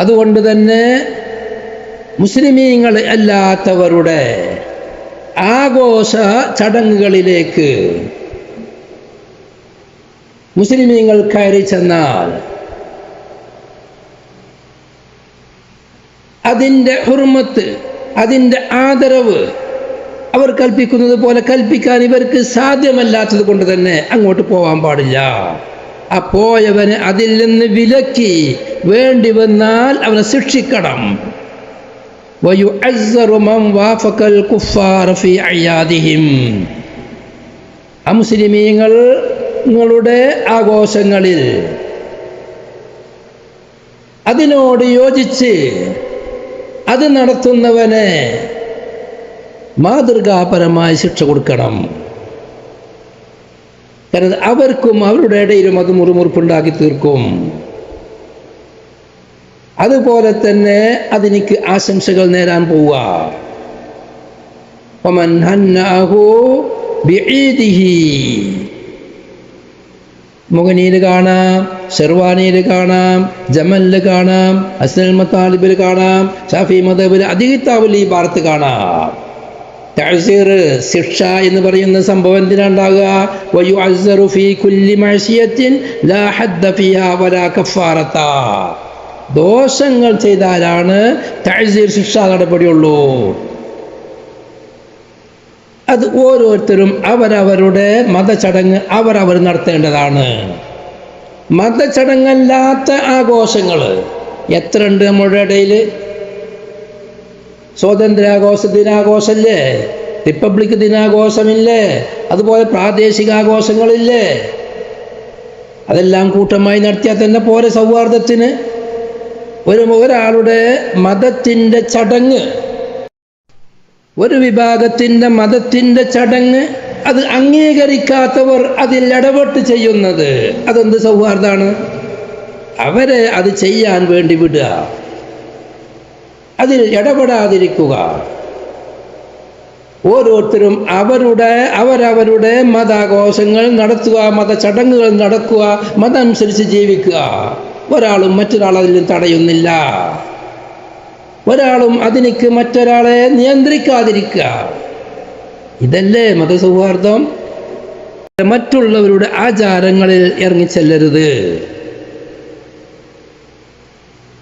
അതുകൊണ്ട് തന്നെ മുസ്ലിമീങ്ങൾ അല്ലാത്തവരുടെ ആഘോഷ ചടങ്ങുകളിലേക്ക് മുസ്ലിമീങ്ങൾ കയറി ചെന്നാൽ അതിന്റെ ഹുർമത്ത് അതിന്റെ ആദരവ് അവർ കൽപ്പിക്കുന്നത് പോലെ കൽപ്പിക്കാൻ ഇവർക്ക് സാധ്യമല്ലാത്തത് കൊണ്ട് തന്നെ അങ്ങോട്ട് പോകാൻ പാടില്ല. അപ്പോയവന് അതിൽ നിന്ന് വിലക്കി വേണ്ടി വന്നാൽ അവനെ ശിക്ഷിക്കണം. അമുസ്ലിമീങ്ങളുടെ ആഘോഷങ്ങളിൽ അതിനോട് യോജിച്ച് അത് നടത്തുന്നവനെ മാതൃകാപരമായി ശിക്ഷ കൊടുക്കണം. കാരണം അവർക്കും അവരുടെ ഇടയിലും അത് മുറിമുറുപ്പുണ്ടാക്കി തീർക്കും അതുപോലെ തന്നെ അതിനിക്ക് ആശംസകൾ നേരാൻ പോവുക. മുഖനീൽ കാണാം ഷെർവാനിയിൽ കാണാം ജമലിൽ കാണാം അസ്ലൽ മത്താലിബിൽ കാണാം ഷാഫി മദബിൽ അധികത്താവിൽ ഈ ഭാഗത്ത് കാണാം. തഅസീർ ശിക്ഷ എന്ന് പറയുന്ന സംഭവം എന്തിനാണ്ടാകുക കുല്ലി ലാ ഹദ്ദ വലാ ദോഷങ്ങൾ ചെയ്താലാണ് തഅസീർ ശിക്ഷ നടപടിയുള്ളൂ. അത് ഓരോരുത്തരും അവരവരുടെ മതചടങ്ങ് അവരവർ നടത്തേണ്ടതാണ്. മതചടങ്ങല്ലാത്ത ആഘോഷങ്ങൾ എത്ര ഉണ്ട് നമ്മുടെ ഇടയിൽ സ്വാതന്ത്ര്യാഘോഷ ദിനാഘോഷമില്ലേ റിപ്പബ്ലിക് ദിനാഘോഷമില്ലേ? അതുപോലെ പ്രാദേശികാഘോഷങ്ങളില്ലേ? അതെല്ലാം കൂട്ടമായി നടത്തിയാൽ തന്നെ പോരെ സൗഹാർദ്ദത്തിന്. ഒരു ഒരാളുടെ മതത്തിന്റെ ചടങ്ങ് ഒരു വിഭാഗത്തിന്റെ മതത്തിന്റെ ചടങ്ങ് അത് അംഗീകരിക്കാത്തവർ അതിൽ ഇടപെട്ട് ചെയ്യുന്നത് അതെന്ത് സൗഹാർദ്ദമാണ്? അവരെ അത് ചെയ്യാൻ വേണ്ടി വിടുക. അതിൽ ഇടപെടാതിരിക്കുക. ഓരോരുത്തരും അവരുടെ അവരവരുടെ മതാഘോഷങ്ങൾ നടത്തുക മത ചടങ്ങുകൾ നടക്കുക മതമനുസരിച്ച് ജീവിക്കുക. ഒരാളും മറ്റൊരാൾ അതിലും തടയുന്നില്ല. ഒരാളും അതിനിക്ക് മറ്റൊരാളെ നിയന്ത്രിക്കാതിരിക്കുക. ഇതല്ലേ മതസൗഹാർദ്ദം? മറ്റുള്ളവരുടെ ആചാരങ്ങളിൽ ഇറങ്ങിച്ചെല്ലരുത്.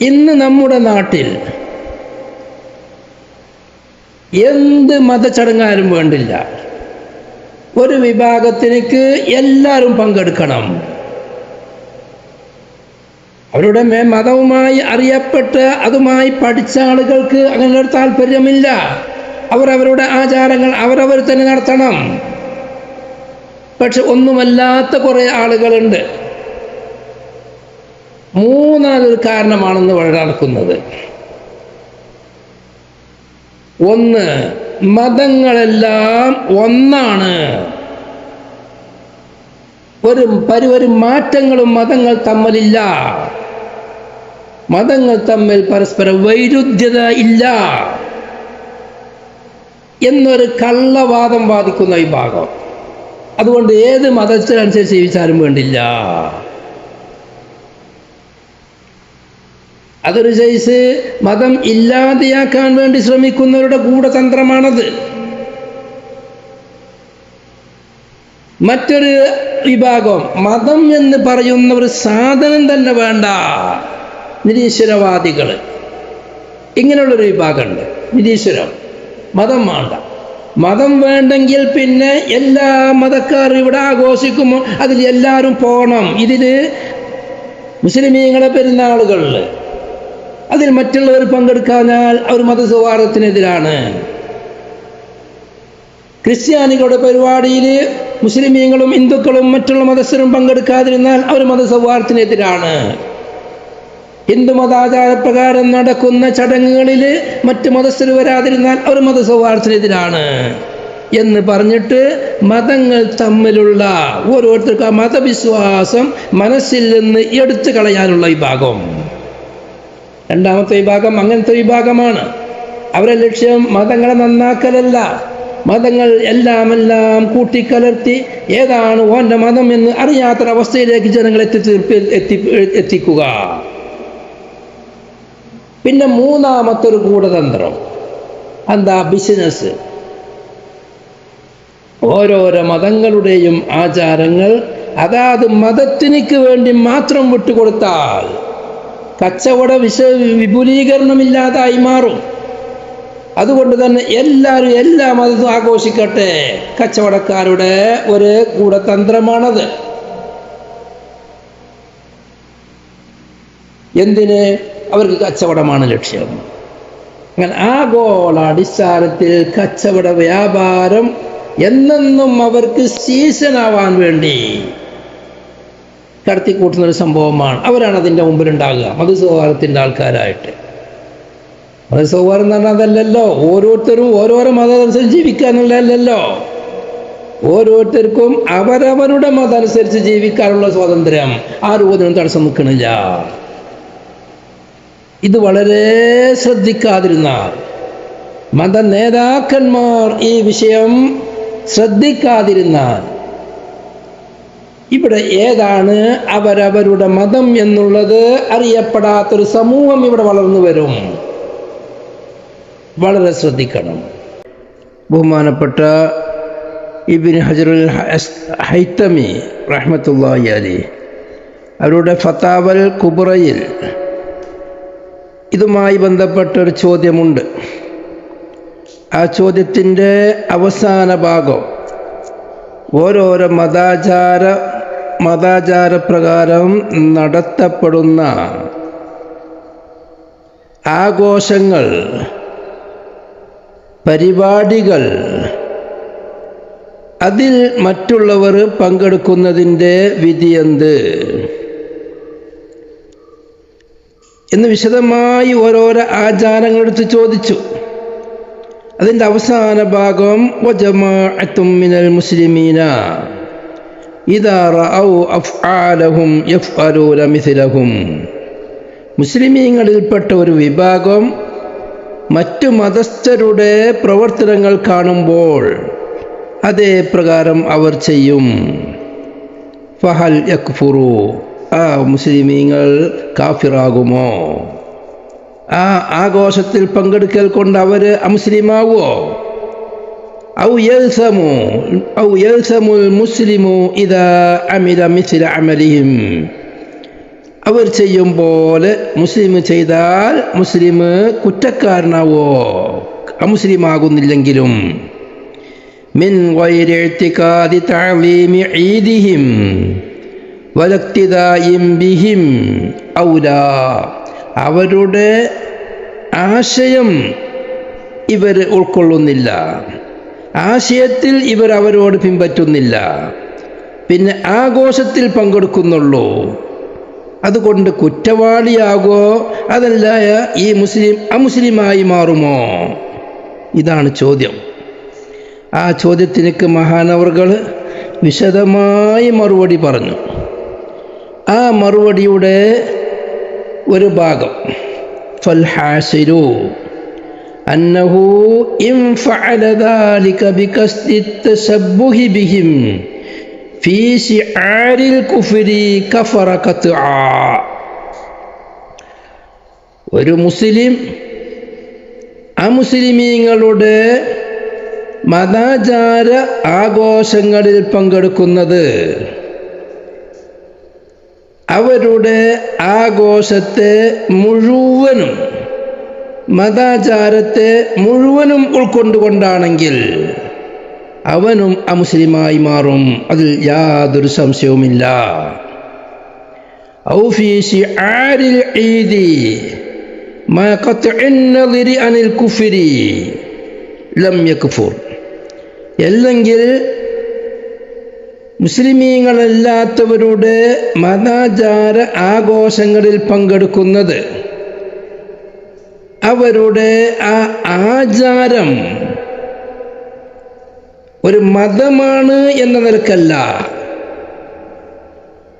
ഇന്ന് നമ്മുടെ നാട്ടിൽ എന്ത് മതചടങ്ങാലും വേണ്ടില്ല. ഒരു വിഭാഗത്തിനേക്ക് എല്ലാവരും പങ്കെടുക്കണം. അവരുടെ മേ മതവുമായി അറിയപ്പെട്ട് അതുമായി പഠിച്ച ആളുകൾക്ക് അങ്ങനെ ഒരു താല്പര്യമില്ല. അവർ അവരുടെ ആചാരങ്ങൾ അവരവർ തന്നെ നടത്തണം. പക്ഷെ ഒന്നുമല്ലാത്ത കുറേ ആളുകളുണ്ട്. മൂന്നാമതൊരു കാരണമാണെന്ന് വളരെ നടക്കുന്നത്. ഒന്ന് മതങ്ങളെല്ലാം ഒന്നാണ്. ഒരു പരി മാറ്റങ്ങളും മതങ്ങൾ തമ്മിലില്ല. മതങ്ങൾ തമ്മിൽ പരസ്പര വൈരുദ്ധ്യത ഇല്ല. എന്നൊരു കള്ളവാദം വാദിക്കുന്ന ഈ ഭാഗം അതുകൊണ്ട് ഏത് മതത്തിനനുസരിച്ച് ജീവിച്ചാലും വേണ്ടില്ല. അതൊരു സൈസ് മതം ഇല്ലാതെയാക്കാൻ വേണ്ടി ശ്രമിക്കുന്നവരുടെ ഗൂഢതന്ത്രമാണത്. മറ്റൊരു വിഭാഗം മതം എന്ന് പറയുന്ന ഒരു സാധനം തന്നെ വേണ്ട. നിരീശ്വരവാദികൾ. ഇങ്ങനെയുള്ളൊരു വിഭാഗമുണ്ട്. നിരീശ്വരം. മതം വേണ്ട. മതം വേണ്ടെങ്കിൽ പിന്നെ എല്ലാ മതക്കാരും ഇവിടെ ആഘോഷിക്കുമ്പോൾ അതിൽ എല്ലാവരും പോകണം ഇതിൽ മുസ്ലിമീങ്ങളെ പെരുന്നാളുകളിൽ അതിൽ മറ്റുള്ളവർ പങ്കെടുക്കാഞ്ഞാൽ അവർ മതസൗഹാർദ്ദത്തിനെതിരാണ്. ക്രിസ്ത്യാനികളുടെ പരിപാടിയിൽ മുസ്ലിമീങ്ങളും ഹിന്ദുക്കളും മറ്റുള്ള മതസ്ഥരും പങ്കെടുക്കാതിരുന്നാൽ അവർ മതസൗഹാർദ്ദത്തിനെതിരാണ്. ഹിന്ദു മതാചാരപ്രകാരം നടക്കുന്ന ചടങ്ങുകളിൽ മറ്റ് മതസ്ഥർ വരാതിരുന്നാൽ അവർ മതസൗഹാർദ്ദത്തിനെതിരാണ്. എന്ന് പറഞ്ഞിട്ട് മതങ്ങൾ തമ്മിലുള്ള ഓരോരുത്തർക്കും ആ മതവിശ്വാസം മനസ്സിൽ നിന്ന് എടുത്തു കളയാനുള്ള വിഭാഗം. രണ്ടാമത്തെ വിഭാഗം അങ്ങനത്തെ വിഭാഗമാണ് അവരെ ലക്ഷ്യം മതങ്ങളെ നന്നാക്കലല്ല. മതങ്ങൾ എല്ലാം എല്ലാം കൂട്ടിക്കലർത്തി ഏതാണ് ഓന്റെ മതം എന്ന് അറിയാത്തൊരവസ്ഥയിലേക്ക് ജനങ്ങളെ തീർപ്പിൽ എത്തി എത്തിക്കുക. പിന്നെ മൂന്നാമത്തെ ഒരു ഗൂഢതന്ത്രം. എന്താ? ബിസിനസ് ഓരോരോ മതങ്ങളുടെയും ആചാരങ്ങൾ അതാത് മതത്തിനിക്ക് വേണ്ടി മാത്രം വിട്ടുകൊടുത്താൽ കച്ചവട വിശ വിപുലീകരണമില്ലാതായി മാറും. അതുകൊണ്ട് തന്നെ എല്ലാവരും എല്ലാ മതത്തും ആഘോഷിക്കട്ടെ. കച്ചവടക്കാരുടെ ഒരു ഗൂഢതന്ത്രമാണത്. എന്തിന്? അവർക്ക് കച്ചവടമാണ് ലക്ഷ്യം. അങ്ങനെ ആഗോള അടിസ്ഥാനത്തിൽ കച്ചവട വ്യാപാരം എന്നെന്നും അവർക്ക് സീസണാവാൻ വേണ്ടി കടത്തിക്കൂട്ടുന്ന ഒരു സംഭവമാണ്. അവരാണ് അതിന്റെ മുമ്പിലുണ്ടാകുക. മതസൗഹാരത്തിന്റെ ആൾക്കാരായിട്ട്. മതസൗഹാരം എന്ന് പറഞ്ഞാൽ അതല്ലല്ലോ. ഓരോരുത്തരും ഓരോരോ മതമനുസരിച്ച് ജീവിക്കുക എന്നുള്ളതല്ലല്ലോ. ഓരോരുത്തർക്കും അവരവരുടെ മതമനുസരിച്ച് ജീവിക്കാനുള്ള സ്വാതന്ത്ര്യം. ആ രൂപത്തിനും തടസ്സം നിൽക്കണില്ല. ഇത് വളരെ ശ്രദ്ധിക്കാതിരുന്നാൽ മത നേതാക്കന്മാർ ഈ വിഷയം ശ്രദ്ധിക്കാതിരുന്നാൽ ഇവിടെ ഏതാണ് അവരവരുടെ മതം എന്നുള്ളത് അറിയപ്പെടാത്തൊരു സമൂഹം ഇവിടെ വളർന്നു വരും. വളരെ ശ്രദ്ധിക്കണം. ബഹുമാനപ്പെട്ട ഇബിൻ ഹജറുൽ ഹൈത്തമി റഹ്മത്തുള്ളാഹി അലി അവരുടെ ഫത്താവൽ കുബറയിൽ ഇതുമായി ബന്ധപ്പെട്ട ഒരു ചോദ്യമുണ്ട്. ആ ചോദ്യത്തിന്റെ അവസാന ഭാഗം ഓരോരോ മതാചാര മതാചാരപ്രകാരം നടത്തപ്പെടുന്ന ആഘോഷങ്ങൾ പരിപാടികൾ അതിൽ മറ്റുള്ളവർ പങ്കെടുക്കുന്നതിന്റെ വിധിയെന്ത്? എന്ന് വിശദമായി ഓരോരോ ആചാരങ്ങളെടുത്ത് ചോദിച്ചു. അതിന്റെ അവസാന ഭാഗം മിനൽ മുസ്ലിമീന. ഇദാ റഔ അഫ്ആലഹും യഫ്അലൂന മിഥിലഹും. മുസ്ലിമീങ്ങളിൽപ്പെട്ട ഒരു വിഭാഗം മറ്റു മതസ്ഥരുടെ പ്രവർത്തനങ്ങൾ കാണുമ്പോൾ അതേ പ്രകാരം അവർ ചെയ്യും. ഫഹൽ യക്ഫുറു. ആ മുസ്ലിമീങ്ങൾ കാഫിറാകുമോ? ആ ആഘോഷത്തിൽ പങ്കെടുക്കൽ കൊണ്ട് അവർ അമുസ്ലിമാവോ ഔ യൽസമു ഔ യൽസമുൽ المسلم إذا عمل مثل عملهم അവർ ചെയ്യും പോലെ മുസ്ലിം ചെയ്താൽ മുസ്ലിം കുറ്റക്കാരനാവോ? അമുസ്ലിമാകുന്നില്ലെങ്കിലും മിൻ ഗൈരി ഇഅ്തിഖാദി തഅലീമി ഈദിഹിം വലക്തിദായിം ബിഹിം ഔലാ. അവരുടെ ആശയം ഇവർ ഉൾക്കൊള്ളുന്നില്ല. ആശയത്തിൽ ഇവർ അവരോട് പിൻപറ്റുന്നില്ല. പിന്നെ ആഘോഷത്തിൽ പങ്കെടുക്കുന്നുള്ളൂ. അതുകൊണ്ട് കുറ്റവാളിയാകോ അതല്ല ഈ മുസ്ലിം അമുസ്ലിമായി മാറുമോ? ഇതാണ് ചോദ്യം. ആ ചോദ്യത്തിനൊക്കെ മഹാനവറുകൾ വിശദമായി മറുപടി പറഞ്ഞു. ആ മറുപടിയുടെ ഒരു ഭാഗം. ഫൽഹാസിരു أنه إن فعل ذلك بقصد التشبه بهم في شعار الكفر كفر قطعا ഒരു മുസ്ലിം അമുസ്ലിമീങ്ങളുടെ മതാചാര ആഘോഷങ്ങളിൽ പങ്കെടുക്കുന്നത് അവരുടെ ആഘോഷത്തെ മുഴുവനും മതാചാരത്തെ മുഴുവനും ഉൾക്കൊണ്ടുകൊണ്ടാണെങ്കിൽ അവനും അമുസ്ലിമായി മാറും. അതിൽ യാതൊരു സംശയവുമില്ല. അല്ലെങ്കിൽ മുസ്ലിമീങ്ങളല്ലാത്തവരുടെ മതാചാര ആഘോഷങ്ങളിൽ പങ്കെടുക്കുന്നത് അവരുടെ ആ ആചാരം ഒരു മതമാണ് എന്ന നിലക്കല്ല.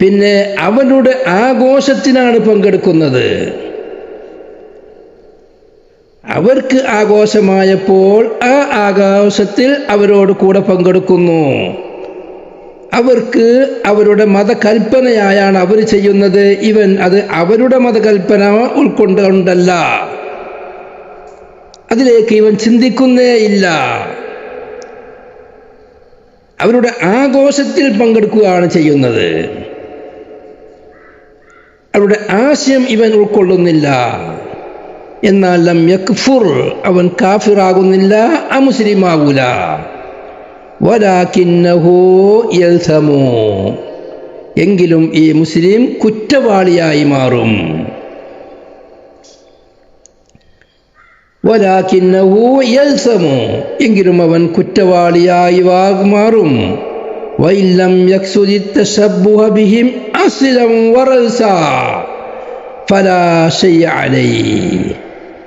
പിന്നെ അവരുടെ ആഘോഷത്തിനാണ് പങ്കെടുക്കുന്നത്. അവർക്ക് ആഘോഷമായപ്പോൾ ആ ആഘോഷത്തിൽ അവരോട് കൂടെ പങ്കെടുക്കുന്നു. അവർക്ക് അവരുടെ മതകൽപ്പനയായാണ് അവർ ചെയ്യുന്നത്. ഇവൻ അത് അവരുടെ മതകൽപ്പന ഉൾക്കൊണ്ടുകൊണ്ടല്ല അതിലേക്ക് ഇവൻ ചിന്തിക്കുന്നേ ഇല്ല. അവരുടെ ആഘോഷത്തിൽ പങ്കെടുക്കുകയാണ് ചെയ്യുന്നത്. അവരുടെ ആശയം ഇവൻ ഉൾക്കൊള്ളുന്നില്ല. എന്നാൽ ലം യക്ഫുർ അവൻ കാഫിറാകുന്നില്ല അമുസ്ലിമാകൂല വലാകിന്നഹു യൽസമു. എങ്കിലും ഈ മുസ്ലിം കുറ്റവാളിയായി മാറും. എങ്കിലും അവൻ കുറ്റവാളിയായി വാകുമാറും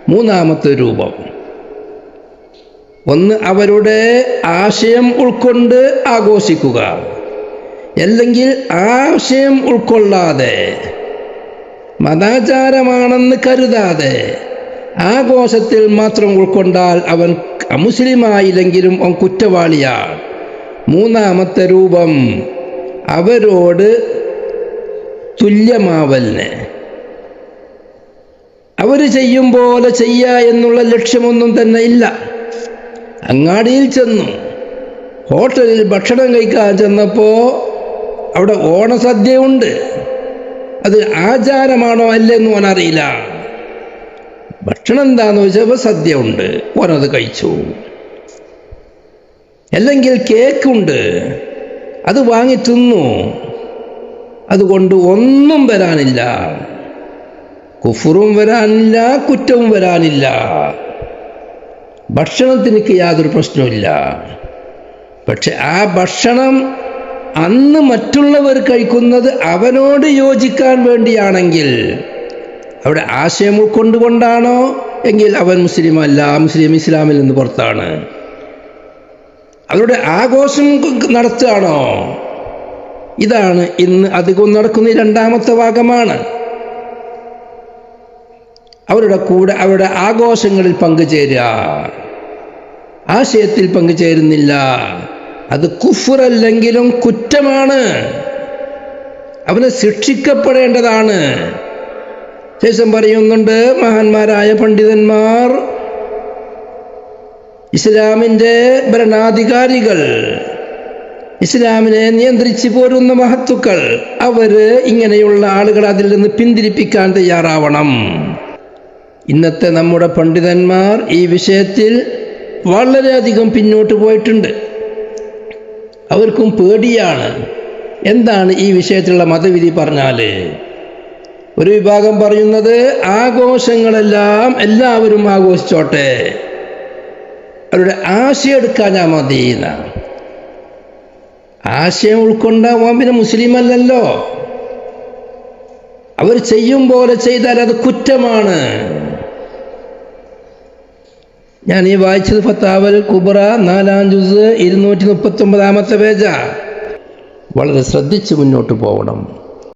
മൂന്നാമത്തെ രൂപം. ഒന്ന് അവരുടെ ആശയം ഉൾക്കൊണ്ട് ആഘോഷിക്കുക. അല്ലെങ്കിൽ ആശയം ഉൾക്കൊള്ളാതെ. മതാചാരമാണെന്ന് കരുതാതെ. ആഘോഷത്തിൽ മാത്രം ഉൾക്കൊണ്ടാൽ അവൻ അമുസ്ലിമായില്ലെങ്കിലും അവൻ കുറ്റവാളിയാണ്. മൂന്നാമത്തെ രൂപം അവരോട് തുല്യമാവലിന്. അവർ ചെയ്യും പോലെ ചെയ്യുക എന്നുള്ള ലക്ഷ്യമൊന്നും തന്നെ ഇല്ല. അങ്ങാടിയിൽ ചെന്നു. ഹോട്ടലിൽ ഭക്ഷണം കഴിക്കാൻ ചെന്നപ്പോൾ അവിടെ ഓണസദ്യയുണ്ട് അത് ആചാരമാണോ അല്ലെന്ന് ഓനറിയില്ല ഭക്ഷണം എന്താന്ന് ചോദിച്ചപ്പോൾ സദ്യ ഉണ്ട്. ഓനത് കഴിച്ചു. അല്ലെങ്കിൽ കേക്കുണ്ട് അത് വാങ്ങി തിന്നു. അതുകൊണ്ട് ഒന്നും വരാനില്ല. കുഫുറും വരാനില്ല കുറ്റവും വരാനില്ല. ഭക്ഷണത്തിന് യാതൊരു പ്രശ്നവുമില്ല പക്ഷെ ആ ഭക്ഷണം അന്ന് മറ്റുള്ളവർ കഴിക്കുന്നത് അവനോട് യോജിക്കാൻ വേണ്ടിയാണെങ്കിൽ അവിടെ ആശയം ഉൾക്കൊണ്ടുകൊണ്ടാണോ എങ്കിൽ അവൻ മുസ്ലിം അല്ല മുസ്ലിം ഇസ്ലാമിൽ നിന്ന് പുറത്താണ്. അവരുടെ ആഘോഷം നടത്തുകയാണോ? ഇതാണ് ഇന്ന് അധികവും നടക്കുന്ന രണ്ടാമത്തെ ഭാഗമാണ്. അവരുടെ കൂടെ അവരുടെ ആഘോഷങ്ങളിൽ പങ്കുചേരുക. ആശയത്തിൽ പങ്കുചേരുന്നില്ല. അത് കുഫറല്ലെങ്കിലും കുറ്റമാണ്. അവന് ശിക്ഷിക്കപ്പെടേണ്ടതാണ്. ശേഷം പറയുന്നുണ്ട് മഹാന്മാരായ പണ്ഡിതന്മാർ ഇസ്ലാമിന്റെ ഭരണാധികാരികൾ ഇസ്ലാമിനെ നിയന്ത്രിച്ചു പോരുന്ന മഹത്തുക്കൾ അവർ ഇങ്ങനെയുള്ള ആളുകൾ അതിൽ നിന്ന് പിന്തിരിപ്പിക്കാൻ തയ്യാറാവണം. ഇന്നത്തെ നമ്മുടെ പണ്ഡിതന്മാർ ഈ വിഷയത്തിൽ വളരെയധികം പിന്നോട്ട് പോയിട്ടുണ്ട്. അവർക്കും പേടിയാണ്. എന്താണ് ഈ വിഷയത്തിലുള്ള മതവിധി പറഞ്ഞാൽ ഒരു വിഭാഗം പറയുന്നത് ആഘോഷങ്ങളെല്ലാം എല്ലാവരും ആഘോഷിച്ചോട്ടെ. അവരുടെ ആശയം എടുക്കാനാ മതി എന്നാണ്. ആശയം ഉൾക്കൊണ്ടാവാൻ പിന്നെ മുസ്ലിം അല്ലല്ലോ. അവർ ചെയ്യും പോലെ ചെയ്താൽ അത് കുറ്റമാണ്. ഞാൻ ഈ വായിച്ചത് ഫത്താവൽ കുബറ നാലാം ജുസ് ഇരുന്നൂറ്റി മുപ്പത്തി ഒമ്പതാമത്തെ പേജ. വളരെ ശ്രദ്ധിച്ച് മുന്നോട്ട് പോകണം